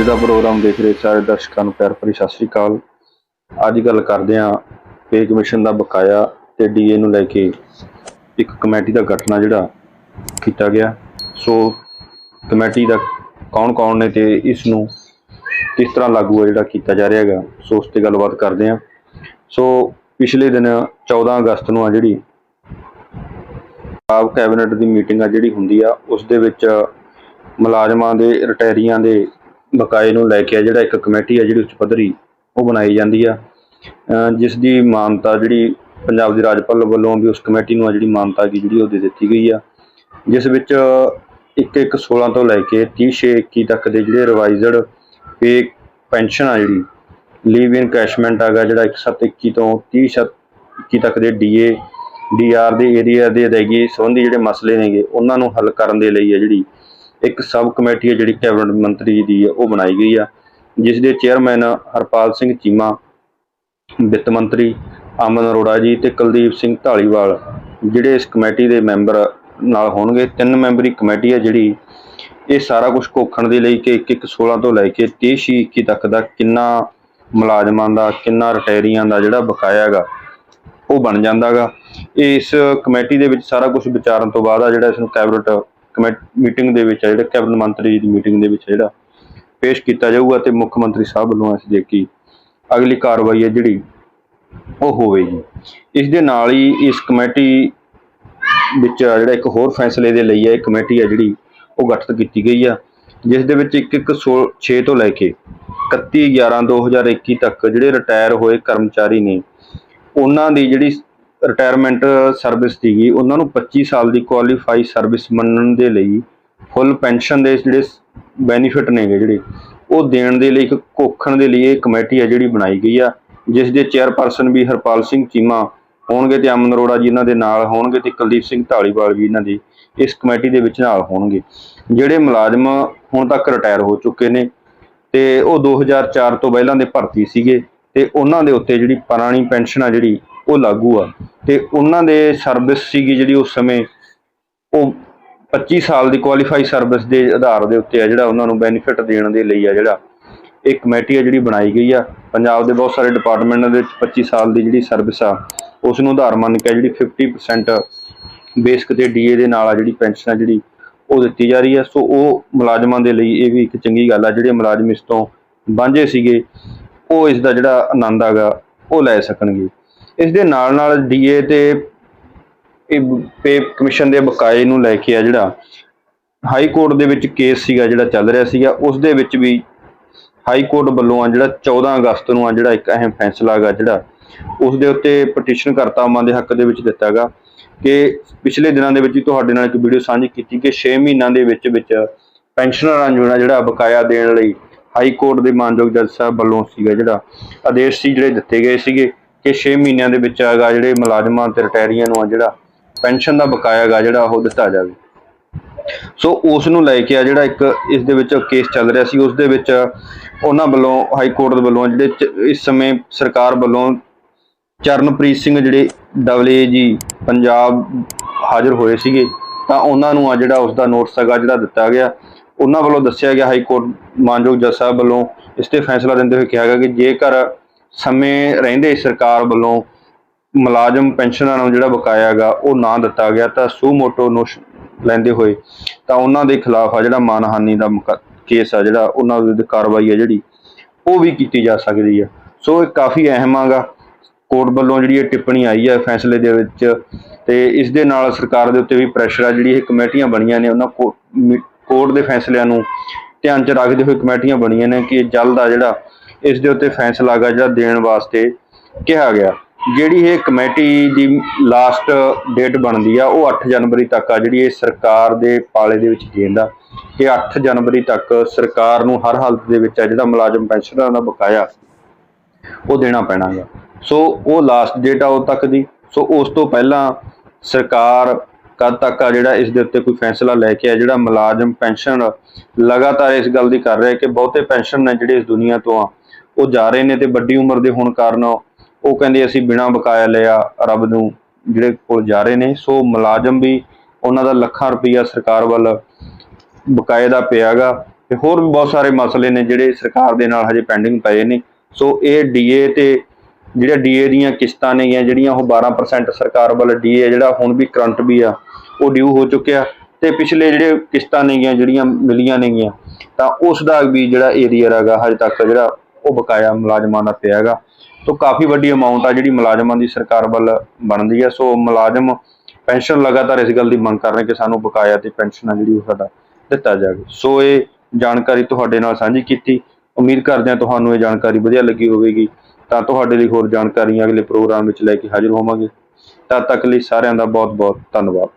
ਜਿਹਦਾ ਪ੍ਰੋਗਰਾਮ ਦੇਖ ਰਹੇ ਸਾਰੇ ਦਰਸ਼ਕਾਂ ਨੂੰ ਪਿਆਰ ਭਰੀ ਸਤਿ ਸ੍ਰੀ ਅਕਾਲ। ਅੱਜ ਗੱਲ ਕਰਦੇ ਹਾਂ ਪੇ ਕਮਿਸ਼ਨ ਦਾ ਬਕਾਇਆ ਤੇ ਡੀਏ ਨੂੰ ਲੈ ਕੇ ਇੱਕ ਕਮੇਟੀ ਦਾ ਗਠਨ ਆ ਜਿਹੜਾ ਕੀਤਾ ਗਿਆ। ਸੋ ਕਮੇਟੀ ਦਾ ਕੌਣ ਕੌਣ ਨੇ ਤੇ ਇਸ ਨੂੰ ਕਿਸ ਤਰ੍ਹਾਂ ਲਾਗੂ ਆ ਜਿਹੜਾ ਕੀਤਾ ਜਾ ਰਿਹਾ ਹੈਗਾ, ਸੋ ਉਸ ਤੇ ਗੱਲਬਾਤ ਕਰਦੇ ਹਾਂ। ਸੋ ਪਿਛਲੇ ਦਿਨ 14 ਅਗਸਤ ਨੂੰ ਆ ਜਿਹੜੀ ਆਪ ਕੈਬਨਿਟ ਦੀ ਮੀਟਿੰਗ ਆ ਜਿਹੜੀ ਹੁੰਦੀ ਆ, ਉਸ ਦੇ ਵਿੱਚ ਮੁਲਾਜ਼ਮਾਂ ਦੇ, ਰਿਟਾਇਰੀਆਂ ਦੇ ਬਕਾਏ ਨੂੰ ਲੈ ਕੇ ਆ, ਜਿਹੜਾ ਇੱਕ ਕਮੇਟੀ ਆ ਜਿਹੜੀ ਉੱਚ ਪੱਧਰੀ ਉਹ ਬਣਾਈ ਜਾਂਦੀ ਆ। ਜਿਸ ਦੀ ਮਾਨਤਾ ਜਿਹੜੀ ਪੰਜਾਬ ਦੀ ਰਾਜਪਾਲ ਵੱਲੋਂ ਵੀ ਉਸ ਕਮੇਟੀ ਨੂੰ ਆ ਜਿਹੜੀ ਮਾਨਤਾ ਕੀ ਜਿਹੜੀ ਉਹ ਦੇ ਦਿੱਤੀ ਗਈ ਆ। ਜਿਸ ਵਿੱਚ 1-1-16 ਤੋਂ ਲੈ ਕੇ 30-6-21 ਤੱਕ ਦੇ ਜਿਹੜੇ ਰਿਵਾਈਜ਼ਡ ਪੇ ਪੈਨਸ਼ਨ ਆ ਜਿਹੜੀ ਲੀਵ ਇਨ ਕੈਸ਼ਮੈਂਟ ਆਗਾ ਜਿਹੜਾ 1-7-21 ਤੋਂ 30-21 ਤੱਕ ਦੇ ਡੀਏ ਡੀਆਰ ਦੇ ਏਰੀਆ ਦੇ ਅਦਾਇਗੀ ਸੰਬੰਧੀ ਜਿਹੜੇ ਮਸਲੇ ਨੇਗੇ, ਉਹਨਾਂ ਨੂੰ ਹੱਲ ਕਰਨ ਦੇ ਲਈ ਆ ਜਿਹੜੀ ਇੱਕ ਸਬ ਕਮੇਟੀ ਹੈ ਜਿਹੜੀ ਕੈਬਨਿਟ ਮੰਤਰੀ ਦੀ ਹੈ, ਉਹ ਬਣਾਈ ਗਈ ਆ। ਜਿਸ ਦੇ ਚੇਅਰਮੈਨ ਹਰਪਾਲ ਸਿੰਘ ਚੀਮਾ, ਵਿੱਤ ਮੰਤਰੀ ਅਮਨ ਅਰੋੜਾ ਜੀ ਤੇ ਕੁਲਦੀਪ ਸਿੰਘ ਢਾਲੀਵਾਲ, ਜਿਹੜੇ ਇਸ ਕਮੇਟੀ ਦੇ ਮੈਂਬਰ ਨਾਲ ਹੋਣਗੇ। ਤਿੰਨ ਮੈਂਬਰੀ ਕਮੇਟੀ ਹੈ ਜਿਹੜੀ ਇਹ ਸਾਰਾ ਕੁਝ ਕੋਖਣ ਦੇ ਲਈ ਕਿ 1 1 16 ਤੋਂ ਲੈ ਕੇ 30 21 ਤੱਕ ਦਾ ਕਿੰਨਾ ਮੁਲਾਜ਼ਮਾਂ ਦਾ, ਕਿੰਨਾ ਰਿਟਾਇਰੀਆਂ ਦਾ ਜਿਹੜਾ ਬਕਾਇਆ ਹੈਗਾ, ਉਹ ਬਣ ਜਾਂਦਾਗਾ। ਇਸ ਕਮੇਟੀ ਦੇ ਵਿੱਚ ਸਾਰਾ ਕੁਝ ਵਿਚਾਰਨ ਤੋਂ ਬਾਅਦ ਆ ਜਿਹੜਾ ਇਸ ਨੂੰ ਕੈਬਨਿਟ ਮੀਟਿੰਗ ਦੇ ਵਿੱਚ ਆ, ਜਿਹੜਾ ਕੈਬਨਿਟ ਮੰਤਰੀ ਜੀ ਦੀ ਮੀਟਿੰਗ ਦੇ ਵਿੱਚ ਜਿਹੜਾ, ਪੇਸ਼ ਕੀਤਾ ਜਾਊਗਾ ਤੇ ਮੁੱਖ ਮੰਤਰੀ ਸਾਹਿਬ ਵੱਲੋਂ ਇਸ ਦੇ ਕੀ ਅਗਲੀ ਕਾਰਵਾਈ ਹੈ ਜਿਹੜੀ ਉਹ ਹੋਵੇਗੀ। ਇਸ ਦੇ ਨਾਲ ਹੀ ਇਸ ਕਮੇਟੀ ਵਿੱਚ ਜਿਹੜਾ ਇੱਕ ਹੋਰ ਫੈਸਲੇ ਦੇ ਲਈ ਹੈ ਇਹ ਕਮੇਟੀ ਹੈ ਜਿਹੜੀ ਉਹ ਗਠਿਤ ਕੀਤੀ ਗਈ ਆ, ਜਿਸ ਦੇ ਵਿੱਚ 1 1 6 ਤੋਂ ਲੈ ਕੇ 31 11 2021 ਤੱਕ ਜਿਹੜੇ ਰਿਟਾਇਰ ਹੋਏ ਕਰਮਚਾਰੀ ਨੇ, ਉਹਨਾਂ ਦੀ ਜਿਹੜੀ ਰਿਟਾਇਰਮੈਂਟ ਸਰਵਿਸ ਸੀਗੀ, ਉਹਨਾਂ ਨੂੰ 25 ਸਾਲ ਦੀ ਕੁਆਲੀਫਾਈ ਸਰਵਿਸ ਮੰਨਣ ਦੇ ਲਈ ਫੁੱਲ ਪੈਨਸ਼ਨ ਦੇ ਜਿਹੜੇ ਬੈਨੀਫਿਟ ਨੇਗੇ ਜਿਹੜੇ, ਉਹ ਦੇਣ ਦੇ ਲਈ ਇੱਕ ਕੋਖਣ ਦੇ ਲਈ ਇਹ ਕਮੇਟੀ ਹੈ ਜਿਹੜੀ ਬਣਾਈ ਗਈ ਆ, ਜਿਸ ਦੇ ਚੇਅਰਪਰਸਨ ਵੀ ਹਰਪਾਲ ਸਿੰਘ ਚੀਮਾ ਹੋਣਗੇ ਤੇ ਅਮਨ ਅਰੋੜਾ ਜੀ ਇਹਨਾਂ ਦੇ ਨਾਲ ਹੋਣਗੇ ਤੇ ਕੁਲਦੀਪ ਸਿੰਘ ਢਾਲੀਵਾਲ ਵੀ ਇਹਨਾਂ ਦੀ ਇਸ ਕਮੇਟੀ ਦੇ ਵਿੱਚ ਨਾਲ ਹੋਣਗੇ। ਜਿਹੜੇ ਮੁਲਾਜ਼ਮ ਹੁਣ ਤੱਕ ਰਿਟਾਇਰ ਹੋ ਚੁੱਕੇ ਨੇ ਤੇ ਉਹ 2004 ਤੋਂ ਪਹਿਲਾਂ ਦੇ ਭਰਤੀ ਸੀਗੇ ਤੇ ਉਹਨਾਂ ਦੇ ਉੱਤੇ ਜਿਹੜੀ ਪੁਰਾਣੀ ਪੈਨਸ਼ਨ ਆ ਜਿਹੜੀ ਉਹ ਲਾਗੂ ਆ। ਤੇ ਉਹਨਾਂ ਦੇ ਸਰਵਿਸ ਸੀਗੀ ਜਿਹੜੀ ਉਸ ਸਮੇਂ ਉਹ 25 ਸਾਲ ਦੀ ਕੁਆਲੀਫਾਈ ਸਰਵਿਸ ਦੇ ਆਧਾਰ ਦੇ ਉੱਤੇ ਆ ਜਿਹੜਾ ਉਹਨਾਂ ਨੂੰ ਬੈਨੀਫਿਟ ਦੇਣ ਦੇ ਲਈ ਆ ਜਿਹੜਾ। ਇਹ ਕਮੇਟੀ ਆ ਜਿਹੜੀ ਬਣਾਈ ਗਈ ਆ। ਪੰਜਾਬ ਦੇ ਬਹੁਤ ਸਾਰੇ ਡਿਪਾਰਟਮੈਂਟਾਂ ਦੇ ਵਿੱਚ 25 ਸਾਲ ਦੀ ਜਿਹੜੀ ਸਰਵਿਸ ਆ, ਉਸ ਨੂੰ ਆਧਾਰ ਮੰਨ ਕੇ ਜਿਹੜੀ 50% ਬੇਸਿਕ ਤੇ ਡੀਏ ਦੇ ਨਾਲ ਆ ਜਿਹੜੀ ਪੈਨਸ਼ਨ ਆ ਜਿਹੜੀ, ਉਹ ਦਿੱਤੀ ਜਾ ਰਹੀ ਆ। ਸੋ ਉਹ ਮੁਲਾਜ਼ਮਾਂ ਦੇ ਲਈ ਇਹ ਵੀ ਇੱਕ ਚੰਗੀ ਗੱਲ ਆ। ਜਿਹੜੇ ਮੁਲਾਜ਼ਮ ਇਸ ਤੋਂ ਵਾਂਝੇ ਸੀਗੇ, ਉਹ ਇਸ ਦਾ ਜਿਹੜਾ ਆਨੰਦ ਹੈਗਾ, ਉਹ ਲੈ ਸਕਣਗੇ। ਇਸ ਦੇ ਨਾਲ ਨਾਲ ਡੀਏ ਤੇ ਇਹ ਪੇ ਕਮਿਸ਼ਨ ਦੇ ਬਕਾਏ ਨੂੰ ਲੈ ਕੇ ਆ ਜਿਹੜਾ ਹਾਈ ਕੋਰਟ ਦੇ ਵਿੱਚ ਕੇਸ ਸੀਗਾ ਜਿਹੜਾ ਚੱਲ ਰਿਹਾ ਸੀਗਾ, ਉਸ ਦੇ ਵਿੱਚ ਵੀ ਹਾਈ ਕੋਰਟ ਵੱਲੋਂ ਆ ਜਿਹੜਾ 14 ਅਗਸਤ ਨੂੰ ਆ ਜਿਹੜਾ ਇੱਕ ਅਹਿਮ ਫੈਸਲਾ ਹੈਗਾ ਜਿਹੜਾ, ਉਸ ਦੇ ਉੱਤੇ ਪਟੀਸ਼ਨ ਕਰਤਾਵਾਂ ਦੇ ਹੱਕ ਦੇ ਵਿੱਚ ਦਿੱਤਾ ਹੈਗਾ ਕਿ ਪਿਛਲੇ ਦਿਨਾਂ ਦੇ ਵਿੱਚ ਹੀ ਤੁਹਾਡੇ ਨਾਲ ਇੱਕ ਵੀਡੀਓ ਸਾਂਝੀ ਕੀਤੀ ਕਿ 6 ਮਹੀਨਿਆਂ ਦੇ ਵਿੱਚ ਵਿੱਚ ਪੈਨਸ਼ਨਰਾਂ ਨੂੰ ਜਿਹੜਾ- ਜਿਹੜਾ ਬਕਾਇਆ ਦੇਣ ਲਈ ਹਾਈ ਕੋਰਟ ਦੇ ਮਾਨਯੋਗ ਜੱਜ ਸਾਹਿਬ ਵੱਲੋਂ ਸੀਗਾ ਜਿਹੜਾ ਆਦੇਸ਼ ਸੀ ਜਿਹੜੇ ਦਿੱਤੇ ਗਏ ਸੀਗੇ। ਕਿ 6 ਮਹੀਨਿਆਂ ਦੇ ਵਿੱਚ ਹੈਗਾ ਜਿਹੜੇ ਮੁਲਾਜ਼ਮਾਂ ਤੇ ਰਿਟਾਇਰੀਆਂ ਨੂੰ ਆ ਜਿਹੜਾ ਪੈਨਸ਼ਨ ਦਾ ਬਕਾਇਆ ਹੈਗਾ ਜਿਹੜਾ ਉਹ ਦਿੱਤਾ ਜਾਵੇ। ਸੋ ਉਸ ਨੂੰ ਲੈ ਕੇ ਆ ਜਿਹੜਾ ਇੱਕ ਇਸ ਦੇ ਵਿੱਚ ਕੇਸ ਚੱਲ ਰਿਹਾ ਸੀ, ਉਸ ਦੇ ਵਿੱਚ ਉਹਨਾਂ ਵੱਲੋਂ ਹਾਈ ਕੋਰਟ ਦੇ ਵੱਲੋਂ ਜਿਹੜੇ ਇਸ ਸਮੇਂ ਸਰਕਾਰ ਵੱਲੋਂ ਚਰਨਪ੍ਰੀਤ ਸਿੰਘ ਜਿਹੜੇ ਡਬਲਏ ਜੀ ਪੰਜਾਬ ਹਾਜ਼ਰ ਹੋਏ ਸੀਗੇ, ਤਾਂ ਉਹਨਾਂ ਨੂੰ ਆ ਜਿਹੜਾ ਉਸ ਦਾ ਨੋਟਿਸ ਹੈਗਾ ਜਿਹੜਾ ਦਿੱਤਾ ਗਿਆ। ਉਹਨਾਂ ਵੱਲੋਂ ਦੱਸਿਆ ਗਿਆ ਹਾਈ ਕੋਰਟ ਮਾਨਯੋਗ ਜੱਜ ਸਾਹਿਬ ਵੱਲੋਂ ਇਸ ਤੇ ਫੈਸਲਾ ਦਿੰਦੇ ਹੋਏ ਕਿਹਾ ਗਿਆ ਕਿ ਜੇਕਰ ਸਮੇਂ ਰਹਿੰਦੇ ਸਰਕਾਰ ਵੱਲੋਂ ਮੁਲਾਜ਼ਮ ਪੈਨਸ਼ਨਰਾਂ ਨੂੰ ਜਿਹੜਾ ਬਕਾਇਆ ਹੈਗਾ ਉਹ ਨਾ ਦਿੱਤਾ ਗਿਆ ਤਾਂ ਸੂ ਮੋਟੋ ਨੋਸ਼ ਲੈਂਦੇ ਹੋਏ ਤਾਂ ਉਹਨਾਂ ਦੇ ਖਿਲਾਫ ਆ ਜਿਹੜਾ ਮਾਨਹਾਨੀ ਦਾ ਕੇਸ ਆ ਜਿਹੜਾ ਉਹਨਾਂ ਵਿਰੁੱਧ ਕਾਰਵਾਈ ਆ ਜਿਹੜੀ, ਉਹ ਵੀ ਕੀਤੀ ਜਾ ਸਕਦੀ ਆ। ਸੋ ਇਹ ਕਾਫੀ ਅਹਿਮ ਆਗਾ। ਕੋਰਟ ਵੱਲੋਂ ਜਿਹੜੀ ਇਹ ਟਿੱਪਣੀ ਆਈ ਹੈ ਫੈਸਲੇ ਦੇ ਵਿੱਚ ਤੇ ਇਸ ਦੇ ਨਾਲ ਸਰਕਾਰ ਦੇ ਉੱਤੇ ਵੀ ਪ੍ਰੈਸ਼ਰ ਆ ਜਿਹੜੀ ਇਹ ਕਮੇਟੀਆਂ ਬਣੀਆਂ ਨੇ, ਉਹਨਾਂ ਕੋਰਟ ਦੇ ਫੈਸਲਿਆਂ ਨੂੰ ਧਿਆਨ 'ਚ ਰੱਖਦੇ ਹੋਏ ਕਮੇਟੀਆਂ ਬਣੀਆਂ ਨੇ ਕਿ ਜਲਦ ਆ ਜਿਹੜਾ ਇਸ ਦੇ ਉੱਤੇ ਫੈਸਲਾ ਗਾ ਜਿਹੜਾ ਦੇਣ ਵਾਸਤੇ ਕਿਹਾ ਗਿਆ। ਜਿਹੜੀ ਇਹ ਕਮੇਟੀ ਦੀ ਲਾਸਟ ਡੇਟ ਬਣਦੀ ਆ, ਉਹ 8 ਜਨਵਰੀ ਤੱਕ ਆ। ਜਿਹੜੀ ਇਹ ਸਰਕਾਰ ਦੇ ਪਾਲੇ ਦੇ ਵਿੱਚ ਗੇਂਦਾ ਕਿ 8 ਜਨਵਰੀ ਤੱਕ ਸਰਕਾਰ ਨੂੰ ਹਰ ਹਾਲਤ ਦੇ ਵਿੱਚ ਆ, ਜਿਹੜਾ ਮੁਲਾਜ਼ਮ ਪੈਨਸ਼ਨਰਾਂ ਦਾ ਬਕਾਇਆ, ਉਹ ਦੇਣਾ ਪੈਣਾਗਾ। ਸੋ ਉਹ ਲਾਸਟ ਡੇਟ ਆ ਉਹ ਤੱਕ ਦੀ। ਸੋ ਉਸ ਤੋਂ ਪਹਿਲਾਂ ਸਰਕਾਰ ਕਦ ਤੱਕ ਆ, ਜਿਹੜਾ ਇਸ ਦੇ ਉੱਤੇ ਕੋਈ ਫੈਸਲਾ ਲੈ ਕੇ ਆ, ਜਿਹੜਾ ਮੁਲਾਜ਼ਮ ਪੈਨਸ਼ਨ ਲਗਾਤਾਰ ਇਸ ਗੱਲ ਦੀ ਕਰ ਰਿਹਾ ਕਿ ਬਹੁਤੇ ਪੈਨਸ਼ਨ ਨੇ ਜਿਹੜੇ ਇਸ ਦੁਨੀਆ ਤੋਂ ਆ ਉਹ ਜਾ ਰਹੇ ਨੇ ਤੇ ਵੱਡੀ ਉਮਰ ਦੇ ਹੋਣ ਕਾਰਨ ਉਹ ਕਹਿੰਦੇ ਅਸੀਂ ਬਿਨਾਂ ਬਕਾਇਆ ਲਿਆ ਰੱਬ ਨੂੰ ਜਿਹੜੇ ਕੋਲ ਜਾ ਰਹੇ ਨੇ। ਸੋ ਮੁਲਾਜ਼ਮ ਵੀ ਉਹਨਾਂ ਦਾ ਲੱਖਾਂ ਰੁਪਈਆ ਸਰਕਾਰ ਵੱਲ ਬਕਾਏ ਦਾ ਪਿਆਗਾ ਤੇ ਹੋਰ ਵੀ ਬਹੁਤ ਸਾਰੇ ਮਸਲੇ ਨੇ ਜਿਹੜੇ ਸਰਕਾਰ ਦੇ ਨਾਲ ਹਜੇ ਪੈਂਡਿੰਗ ਪਏ ਨੇ। ਸੋ ਇਹ ਡੀਏ ਤੇ ਜਿਹੜੇ ਡੀਏ ਦੀਆਂ ਕਿਸ਼ਤਾਂ ਨੇਗੀਆਂ ਜਿਹੜੀਆਂ ਉਹ 12% ਸਰਕਾਰ ਵੱਲ ਡੀਏ ਜਿਹੜਾ ਹੁਣ ਵੀ ਕਰੰਟ ਵੀ ਆ, ਉਹ ਡਿਊ ਹੋ ਚੁੱਕਿਆ। ਤੇ ਪਿਛਲੇ ਜਿਹੜੇ ਕਿਸ਼ਤਾਂ ਨੇਗੀਆਂ, ਜਿਹੜੀਆਂ ਮਿਲੀਆਂ ਨੇਗੀਆਂ, ਤਾਂ ਉਸ ਦਾ ਵੀ ਜਿਹੜਾ ਏਰੀਆ ਹੈਗਾ, ਹਜੇ ਤੱਕ ਜਿਹੜਾ ਉਹ ਬਕਾਇਆ ਮੁਲਾਜ਼ਮਾਂ ਦਾ ਪਿਆ ਹੈਗਾ। ਸੋ ਕਾਫੀ ਵੱਡੀ ਅਮਾਉਂਟ ਆ ਜਿਹੜੀ ਮੁਲਾਜ਼ਮਾਂ ਦੀ ਸਰਕਾਰ ਵੱਲ ਬਣਦੀ ਹੈ। ਸੋ ਮੁਲਾਜ਼ਮ ਪੈਨਸ਼ਨ ਲਗਾਤਾਰ ਇਸ ਗੱਲ ਦੀ ਮੰਗ ਕਰ ਰਹੇ ਕਿ ਸਾਨੂੰ ਬਕਾਇਆ ਤੇ ਪੈਨਸ਼ਨ ਆ ਜਿਹੜੀ ਉਹ ਸਾਡਾ ਦਿੱਤਾ ਜਾਵੇ। ਸੋ ਇਹ ਜਾਣਕਾਰੀ ਤੁਹਾਡੇ ਨਾਲ ਸਾਂਝੀ ਕੀਤੀ। ਉਮੀਦ ਕਰਦੇ ਹਾਂ ਤੁਹਾਨੂੰ ਇਹ ਜਾਣਕਾਰੀ ਵਧੀਆ ਲੱਗੀ ਹੋਵੇਗੀ। ਤਾਂ ਤੁਹਾਡੇ ਲਈ ਹੋਰ ਜਾਣਕਾਰੀ ਅਗਲੇ ਪ੍ਰੋਗਰਾਮ ਵਿੱਚ ਲੈ ਕੇ ਹਾਜ਼ਰ ਹੋਵਾਂਗੇ। ਤਦ ਤੱਕ ਲਈ ਸਾਰਿਆਂ ਦਾ ਬਹੁਤ ਬਹੁਤ ਧੰਨਵਾਦ।